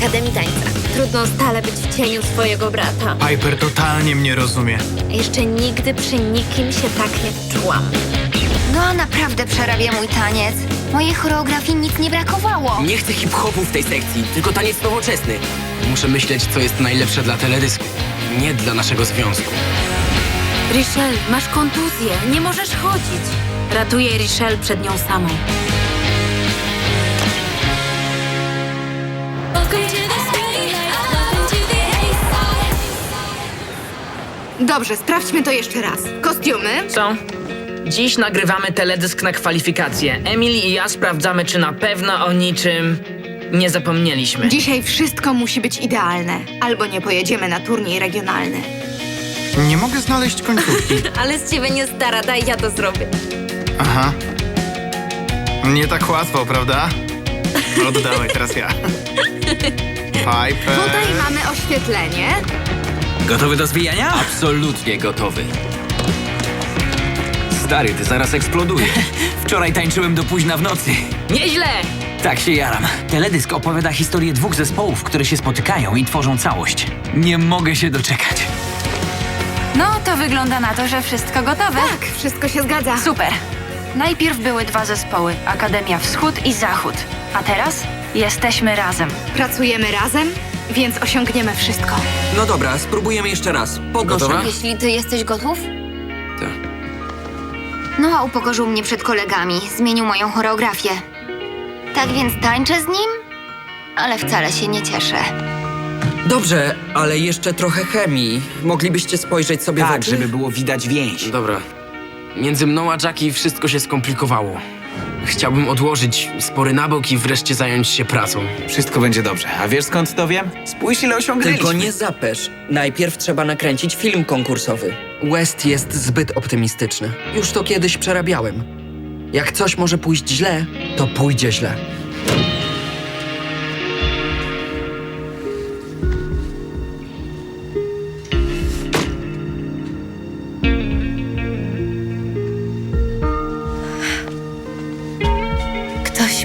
Akademii Tańca. Trudno stale być w cieniu swojego brata. Piper totalnie mnie rozumie. Jeszcze nigdy przy nikim się tak nie czułam. No, naprawdę przerabia mój taniec. Mojej choreografii nic nie brakowało. Nie chcę hip-hopu w tej sekcji, tylko taniec nowoczesny. Muszę myśleć, co jest najlepsze dla teledysku, nie dla naszego związku. Richelle, masz kontuzję, nie możesz chodzić. Ratuję Richelle przed nią samą. Dobrze, sprawdźmy to jeszcze raz. Kostiumy? Co? Dziś nagrywamy teledysk na kwalifikacje. Emily i ja sprawdzamy, czy na pewno o niczym nie zapomnieliśmy. Dzisiaj wszystko musi być idealne, albo nie pojedziemy na turniej regionalny. Nie mogę znaleźć końcówki. Ale z ciebie nie stara, daj ja to zrobię. Aha. Nie tak łatwo, prawda? Oddawaj, teraz ja. Piper. Tutaj mamy oświetlenie. Gotowy do zwijania? Absolutnie gotowy. Stary, ty zaraz eksplodujesz. Wczoraj tańczyłem do późna w nocy. Nieźle! Tak się jaram. Teledysk opowiada historię dwóch zespołów, które się spotykają i tworzą całość. Nie mogę się doczekać. No, to wygląda na to, że wszystko gotowe. Tak, wszystko się zgadza. Super. Najpierw były dwa zespoły, Akademia Wschód i Zachód. A teraz jesteśmy razem. Pracujemy razem, więc osiągniemy wszystko. No dobra, spróbujemy jeszcze raz. Podnoszę. Gotowa? Jeśli ty jesteś gotów? Tak. No, a upokorzył mnie przed kolegami. Zmienił moją choreografię. Tak więc tańczę z nim, ale wcale się nie cieszę. Dobrze, ale jeszcze trochę chemii. Moglibyście spojrzeć sobie w Tak, oczy? żeby było widać więź. Dobra. Między mną a Jackie wszystko się skomplikowało. Chciałbym odłożyć spory na bok i wreszcie zająć się pracą. Wszystko będzie dobrze. A wiesz skąd to wiem? Spójrz ile osiągnęliśmy. Tylko nie zapesz. Najpierw trzeba nakręcić film konkursowy. West jest zbyt optymistyczny. Już to kiedyś przerabiałem. Jak coś może pójść źle, to pójdzie źle.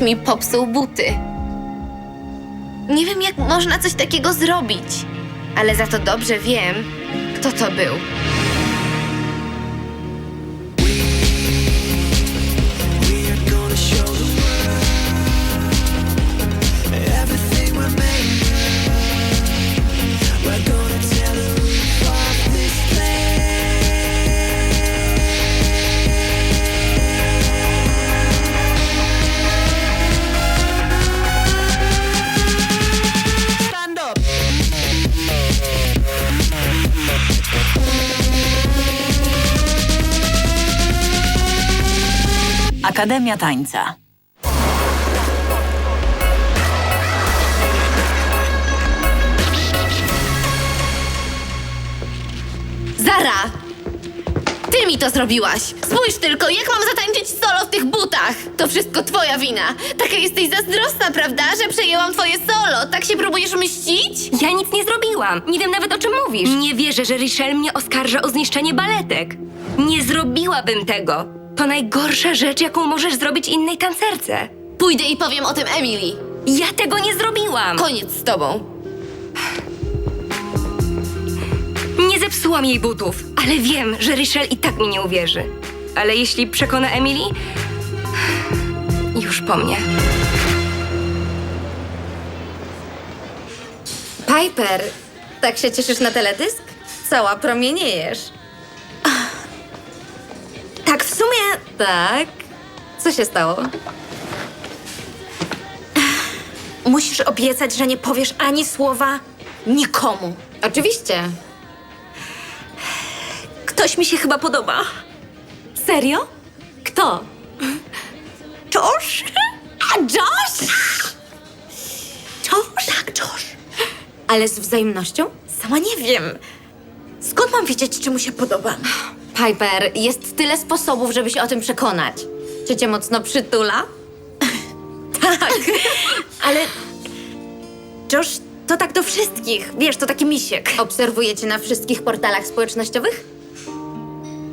Mi popsuł buty. Nie wiem, jak można coś takiego zrobić, ale za to dobrze wiem, kto to był. Akademia Tańca. Zara! Ty mi to zrobiłaś! Spójrz tylko, jak mam zatańczyć solo w tych butach! To wszystko twoja wina! Taka jesteś zazdrosna, prawda, że przejęłam twoje solo? Tak się próbujesz mścić? Ja nic nie zrobiłam. Nie wiem nawet o czym mówisz. Nie wierzę, że Richelle mnie oskarża o zniszczenie baletek. Nie zrobiłabym tego. To najgorsza rzecz, jaką możesz zrobić innej tancerce. Pójdę i powiem o tym Emily. Ja tego nie zrobiłam. Koniec z tobą. Nie zepsułam jej butów, ale wiem, że Richelle i tak mi nie uwierzy. Ale jeśli przekona Emily, już po mnie. Piper, tak się cieszysz na teledysk? Cała promieniejesz. W sumie tak. Co się stało? Musisz obiecać, że nie powiesz ani słowa nikomu. Oczywiście. Ktoś mi się chyba podoba. Serio? Kto? Josh? A Josh? Josh? Tak, Josh. Ale z wzajemnością? Sama nie wiem. Skąd mam wiedzieć, czy mu się podobam? Piper, jest tyle sposobów, żeby się o tym przekonać. Czy cię mocno przytula? tak, ale Josh to tak do wszystkich. Wiesz, to taki misiek. Obserwujecie na wszystkich portalach społecznościowych?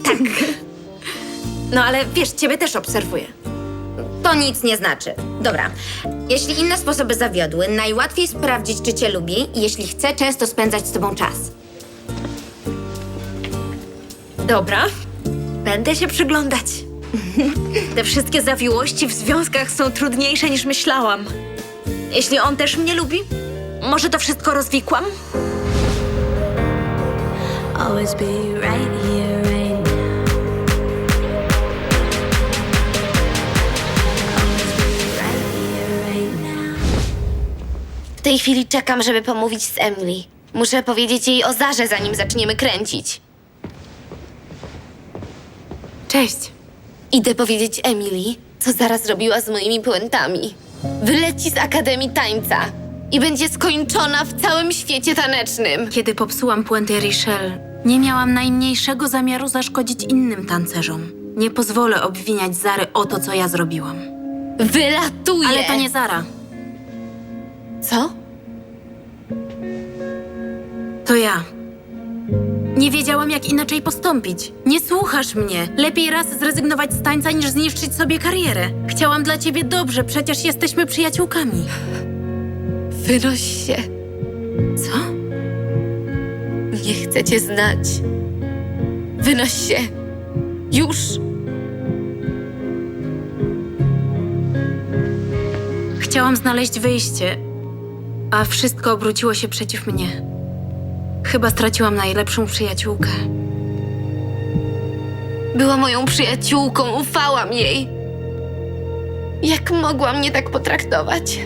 Tak. No ale wiesz, ciebie też obserwuję. To nic nie znaczy. Dobra. Jeśli inne sposoby zawiodły, najłatwiej sprawdzić, czy cię lubi, jeśli chce często spędzać z tobą czas. Dobra, będę się przyglądać. Te wszystkie zawiłości w związkach są trudniejsze niż myślałam. Jeśli on też mnie lubi, może to wszystko rozwikłam? Always be right here, right now. Always be right here, right now. W tej chwili czekam, żeby pomówić z Emily. Muszę powiedzieć jej o Zarze, zanim zaczniemy kręcić. Cześć. Idę powiedzieć Emily, co zaraz zrobiła z moimi puentami. Wyleci z Akademii Tańca i będzie skończona w całym świecie tanecznym. Kiedy popsułam puentę Richelle, nie miałam najmniejszego zamiaru zaszkodzić innym tancerzom. Nie pozwolę obwiniać Zary o to, co ja zrobiłam. Wylatuje! Ale to nie Zara. Co? To ja. Nie wiedziałam, jak inaczej postąpić. Nie słuchasz mnie. Lepiej raz zrezygnować z tańca, niż zniszczyć sobie karierę. Chciałam dla ciebie dobrze, przecież jesteśmy przyjaciółkami. Wynoś się. Co? Nie chcę cię znać. Wynoś się. Już. Chciałam znaleźć wyjście, a wszystko obróciło się przeciw mnie. Chyba straciłam najlepszą przyjaciółkę. Była moją przyjaciółką, ufałam jej. Jak mogła mnie tak potraktować?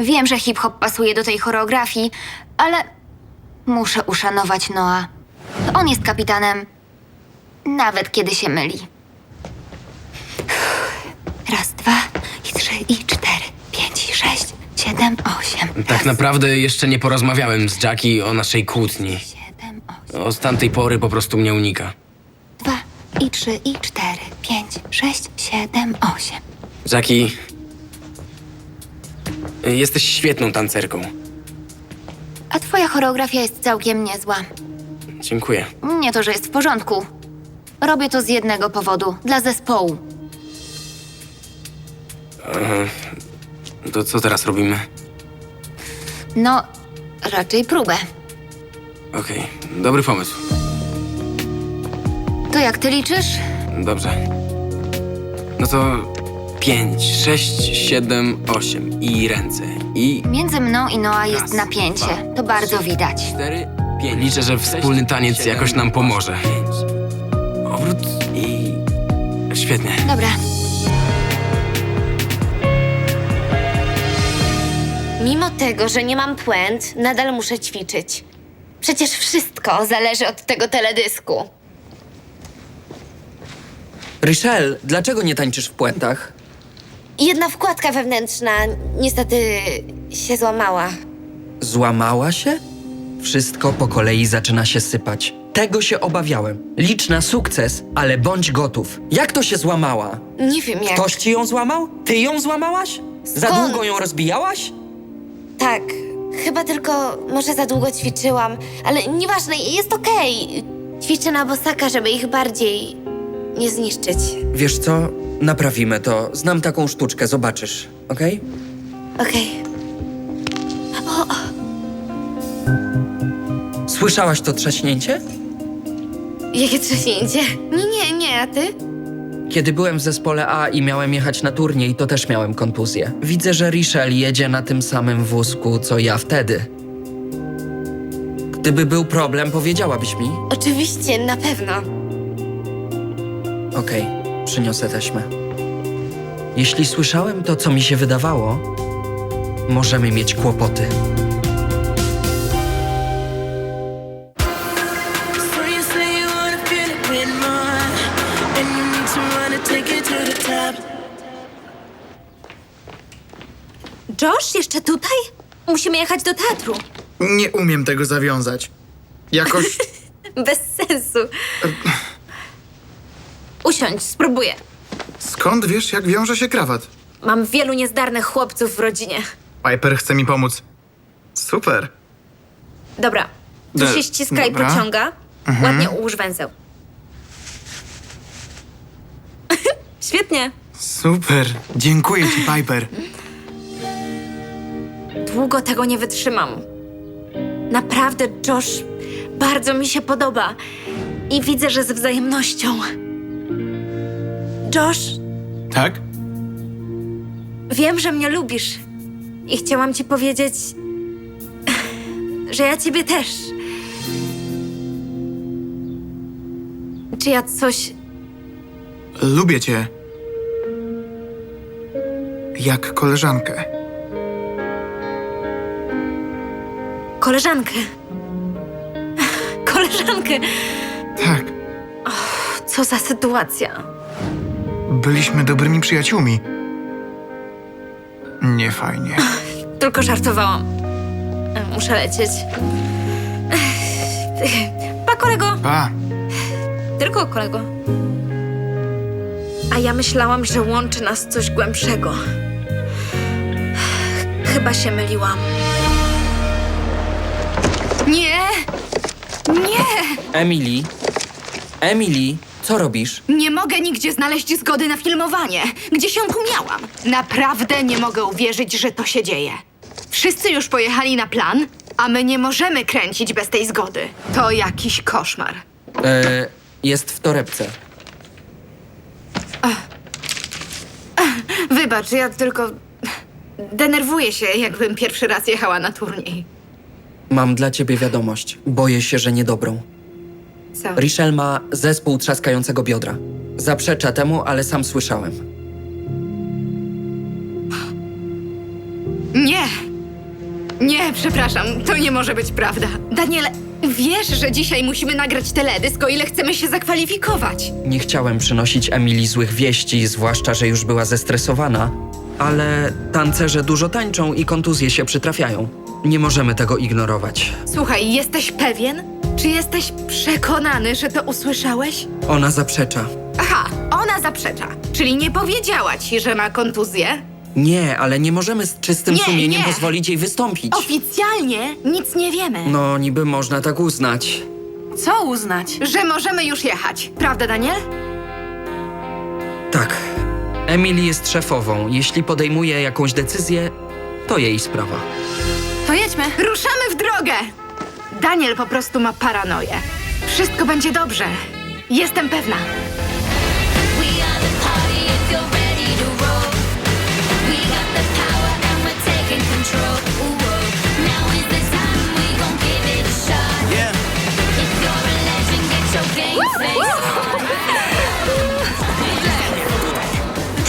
Wiem, że hip-hop pasuje do tej choreografii, ale muszę uszanować Noa. To on jest kapitanem, nawet kiedy się myli. Raz, dwa, i trzy, i cztery, pięć, i sześć, siedem, osiem. Tak naprawdę jeszcze nie porozmawiałem z Jackie o naszej kłótni. Siedem, osiem. Od tamtej pory po prostu mnie unika. Dwa, i trzy, i cztery, pięć, sześć, siedem, osiem. Jackie... Jesteś świetną tancerką. A twoja choreografia jest całkiem niezła. Dziękuję. Nie to, że jest w porządku. Robię to z jednego powodu dla zespołu. To co teraz robimy? No, raczej próbę. Okej, dobry pomysł. To jak ty liczysz? Dobrze. No to pięć, sześć, siedem, osiem i ręce. I Między mną i Noa jest Raz, napięcie. dwa, To bardzo trzy. widać. cztery, pięć. Liczę, że wspólny taniec jakoś nam pomoże. Obrót i... Świetnie. Dobra. Mimo tego, że nie mam puent, nadal muszę ćwiczyć. Przecież wszystko zależy od tego teledysku. Richelle, dlaczego nie tańczysz w puentach? Jedna wkładka wewnętrzna niestety się złamała. Złamała się? Wszystko po kolei zaczyna się sypać. Tego się obawiałem. Licz na sukces, ale bądź gotów. Jak to się złamała? Nie wiem jak. Ktoś ci ją złamał? Ty ją złamałaś? Za Skąd? długo ją rozbijałaś? Tak, chyba tylko może za długo ćwiczyłam, ale nieważne, jest okej. Ćwiczę na bosaka, żeby ich bardziej nie zniszczyć. Wiesz co? Naprawimy to. Znam taką sztuczkę, zobaczysz. Okej? Okej. Słyszałaś to trzaśnięcie? Jakie trzaśnięcie? Nie, nie, nie, a ty? Kiedy byłem w zespole A i miałem jechać na turniej, to też miałem kontuzję. Widzę, że Richelle jedzie na tym samym wózku, co ja wtedy. Gdyby był problem, powiedziałabyś mi? Oczywiście, na pewno. Okej, przyniosę taśmę. Jeśli słyszałem to, co mi się wydawało, możemy mieć kłopoty. Josh, jeszcze tutaj? Musimy jechać do teatru. Nie umiem tego zawiązać. Jakoś Bez sensu. Usiądź, spróbuję. Skąd wiesz, jak wiąże się krawat? Mam wielu niezdarnych chłopców w rodzinie. Piper chce mi pomóc. Super. Dobra, tu się ściska i dobra. pociąga. Ładnie ułóż węzeł. Świetnie. Super. Dziękuję ci, Piper. Długo tego nie wytrzymam. Naprawdę, Josh, bardzo mi się podoba. I widzę, że z wzajemnością. Josh, Tak? wiem, że mnie lubisz. I chciałam ci powiedzieć, że ja ciebie też. Czy ja coś. Lubię cię. Jak koleżankę. Koleżankę. Koleżankę. Tak. Co za sytuacja. Byliśmy dobrymi przyjaciółmi. Nie fajnie. Tylko żartowałam. Muszę lecieć. Pa, kolego. Pa. Tylko kolego. A ja myślałam, że łączy nas coś głębszego. Chyba się myliłam. Nie! Nie! Emily? Emily, co robisz? Nie mogę nigdzie znaleźć zgody na filmowanie. Gdzie się tu miałam? Naprawdę nie mogę uwierzyć, że to się dzieje. Wszyscy już pojechali na plan, a my nie możemy kręcić bez tej zgody. To jakiś koszmar. E, jest w torebce. Wybacz, ja tylko denerwuję się, jakbym pierwszy raz jechała na turniej. Mam dla ciebie wiadomość. Boję się, że niedobrą. Co? Richelle ma zespół trzaskającego biodra. Zaprzecza temu, ale sam słyszałem. Nie! Nie, przepraszam, to nie może być prawda. Daniele, wiesz, że dzisiaj musimy nagrać teledysk, o ile chcemy się zakwalifikować. Nie chciałem przynosić Emily złych wieści, zwłaszcza, że już była zestresowana, ale tancerze dużo tańczą i kontuzje się przytrafiają. Nie możemy tego ignorować. Słuchaj, jesteś pewien? Czy jesteś przekonany, że to usłyszałeś? Ona zaprzecza. Aha, ona zaprzecza. Czyli nie powiedziała ci, że ma kontuzję? Nie, ale nie możemy z czystym Nie, sumieniem nie. pozwolić jej wystąpić. Oficjalnie nic nie wiemy. No, niby można tak uznać. Co uznać? Że możemy już jechać. Prawda, Daniel? Tak. Emily jest szefową. Jeśli podejmuje jakąś decyzję, to jej sprawa. To jedźmy. Ruszamy w drogę! Daniel po prostu ma paranoję. Wszystko będzie dobrze. Jestem pewna.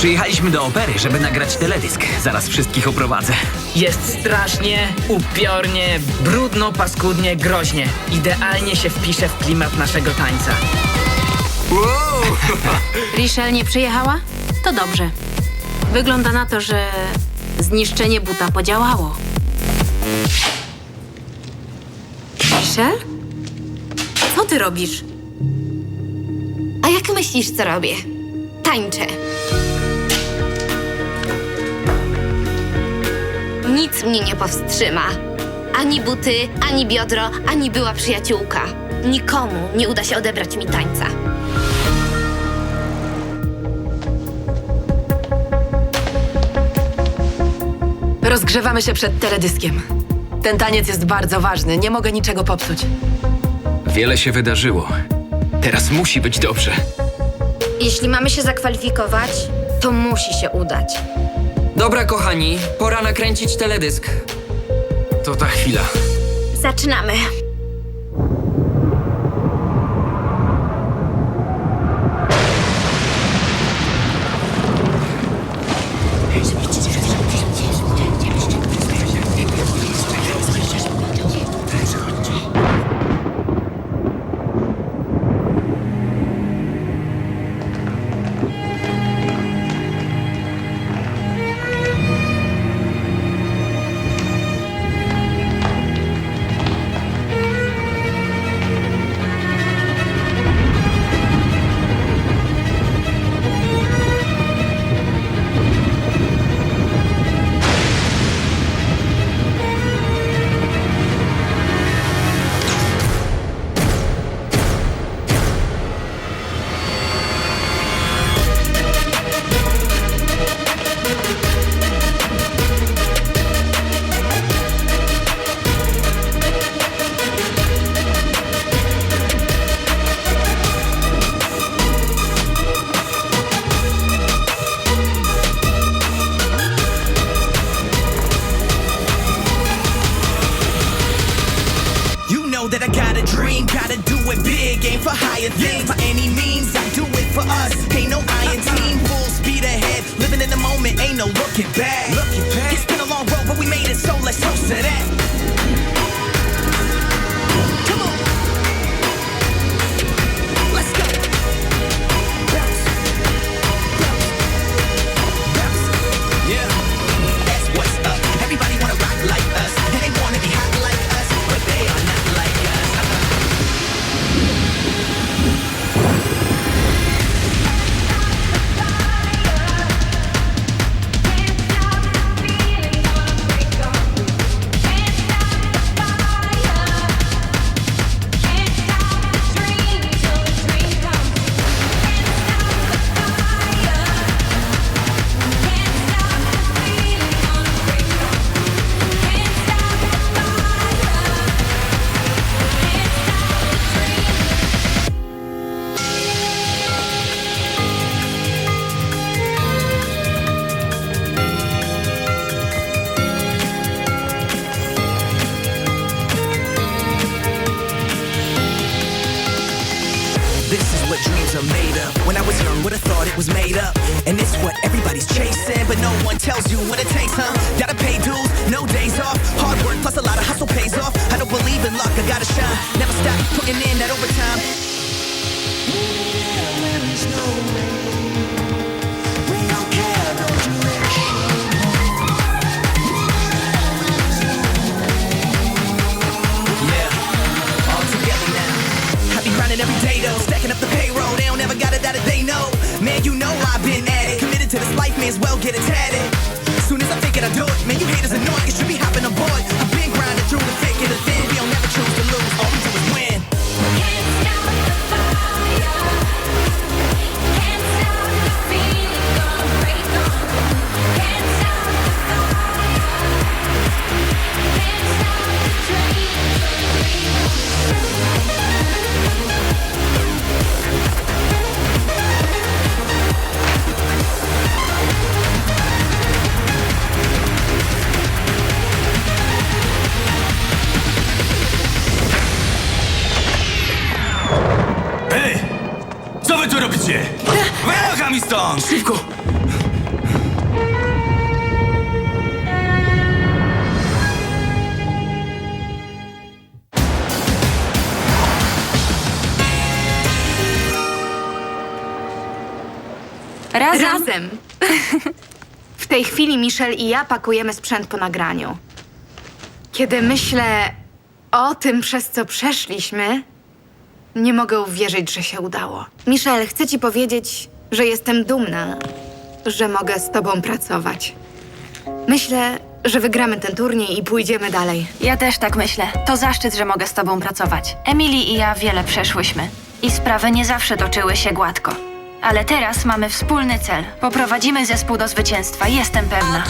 Przyjechaliśmy do opery, żeby nagrać teledysk. Zaraz wszystkich oprowadzę. Jest strasznie, upiornie, brudno, paskudnie, groźnie. Idealnie się wpisze w klimat naszego tańca. Richelle nie przyjechała? To dobrze. Wygląda na to, że zniszczenie buta podziałało. Richelle? Co ty robisz? A jak myślisz, co robię? Tańczę. Nic mnie nie powstrzyma. Ani buty, ani biodro, ani była przyjaciółka. Nikomu nie uda się odebrać mi tańca. Rozgrzewamy się przed teledyskiem. Ten taniec jest bardzo ważny, nie mogę niczego popsuć. Wiele się wydarzyło. Teraz musi być dobrze. Jeśli mamy się zakwalifikować, to musi się udać. Dobra, kochani, pora nakręcić teledysk. To ta chwila. Zaczynamy. Let's toast to that. Tej chwili Michelle i ja pakujemy sprzęt po nagraniu. Kiedy myślę o tym, przez co przeszliśmy, nie mogę uwierzyć, że się udało. Michelle, chcę ci powiedzieć, że jestem dumna, że mogę z tobą pracować. Myślę, że wygramy ten turniej i pójdziemy dalej. Ja też tak myślę. To zaszczyt, że mogę z tobą pracować. Emily i ja wiele przeszłyśmy. I sprawy nie zawsze toczyły się gładko. Ale teraz mamy wspólny cel. Poprowadzimy zespół do zwycięstwa, jestem pewna.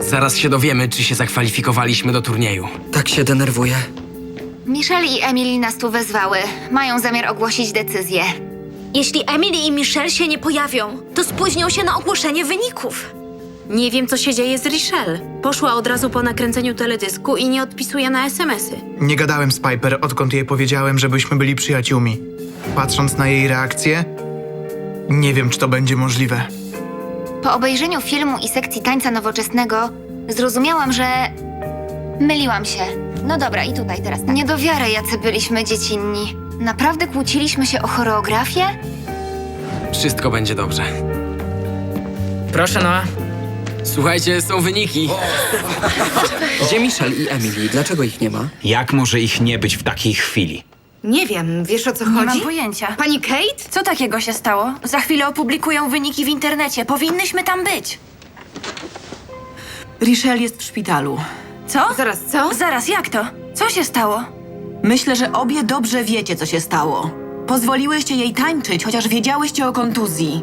Zaraz się dowiemy, czy się zakwalifikowaliśmy do turnieju. Tak się denerwuję. Michelle i Emily nas tu wezwały. Mają zamiar ogłosić decyzję. Jeśli Emily i Michelle się nie pojawią, to spóźnią się na ogłoszenie wyników. Nie wiem, co się dzieje z Richelle. Poszła od razu po nakręceniu teledysku i nie odpisuje na SMS-y. Nie gadałem z Piper, odkąd jej powiedziałem, żebyśmy byli przyjaciółmi. Patrząc na jej reakcję, nie wiem, czy to będzie możliwe. Po obejrzeniu filmu i sekcji tańca nowoczesnego zrozumiałam, że myliłam się. No dobra, i tutaj teraz tak. Nie do wiary, jacy byliśmy dziecinni. Naprawdę kłóciliśmy się o choreografię? Wszystko będzie dobrze. Proszę, Noa. Słuchajcie, są wyniki. Gdzie Michelle i Emily? Dlaczego ich nie ma? Jak może ich nie być w takiej chwili? Nie wiem, wiesz o co Nie chodzi? mam pojęcia. Pani Kate? Co takiego się stało? Za chwilę opublikują wyniki w internecie. Powinnyśmy tam być. Richelle jest w szpitalu. Co? Zaraz, co? Zaraz, jak to? Co się stało? Myślę, że obie dobrze wiecie, co się stało. Pozwoliłyście jej tańczyć, chociaż wiedziałyście o kontuzji.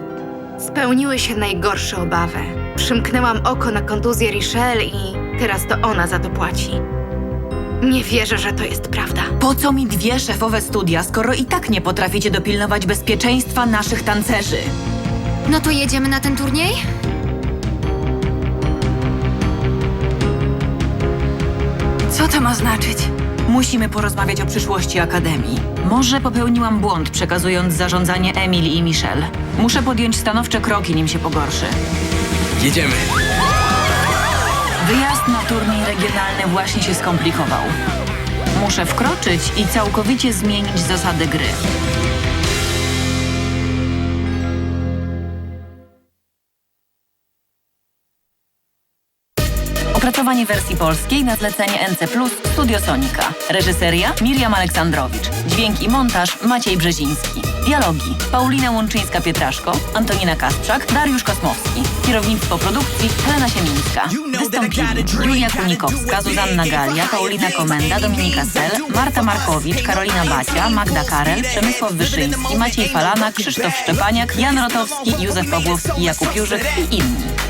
Spełniły się najgorsze obawy. Przymknęłam oko na kontuzję Richelle i teraz to ona za to płaci. Nie wierzę, że to jest prawda. Po co mi dwie szefowe studia, skoro i tak nie potraficie dopilnować bezpieczeństwa naszych tancerzy? No to jedziemy na ten turniej? Co to ma znaczyć? Musimy porozmawiać o przyszłości Akademii. Może popełniłam błąd, przekazując zarządzanie Emily i Michelle. Muszę podjąć stanowcze kroki, nim się pogorszy. Jedziemy. Wyjazd na turniej regionalny właśnie się skomplikował. Muszę wkroczyć i całkowicie zmienić zasady gry. Opracowanie wersji polskiej na zlecenie NC Plus Studio Sonika. Reżyseria Miriam Aleksandrowicz. Dźwięk i montaż Maciej Brzeziński. Dialogi Paulina Łączyńska-Pietraszko, Antonina Kasprzak, Dariusz Kosmowski. Kierownictwo produkcji Helena Siemińska. Wystąpili Julia Kunikowska, Zuzanna Galia, Paulina Komenda, Dominika Sel, Marta Markowicz, Karolina Bacia, Magda Karel, Przemysław Wyszyński, Maciej Falana, Krzysztof Szczepaniak, Jan Rotowski, Józef Pawłowski, Jakub Jurzyk i inni.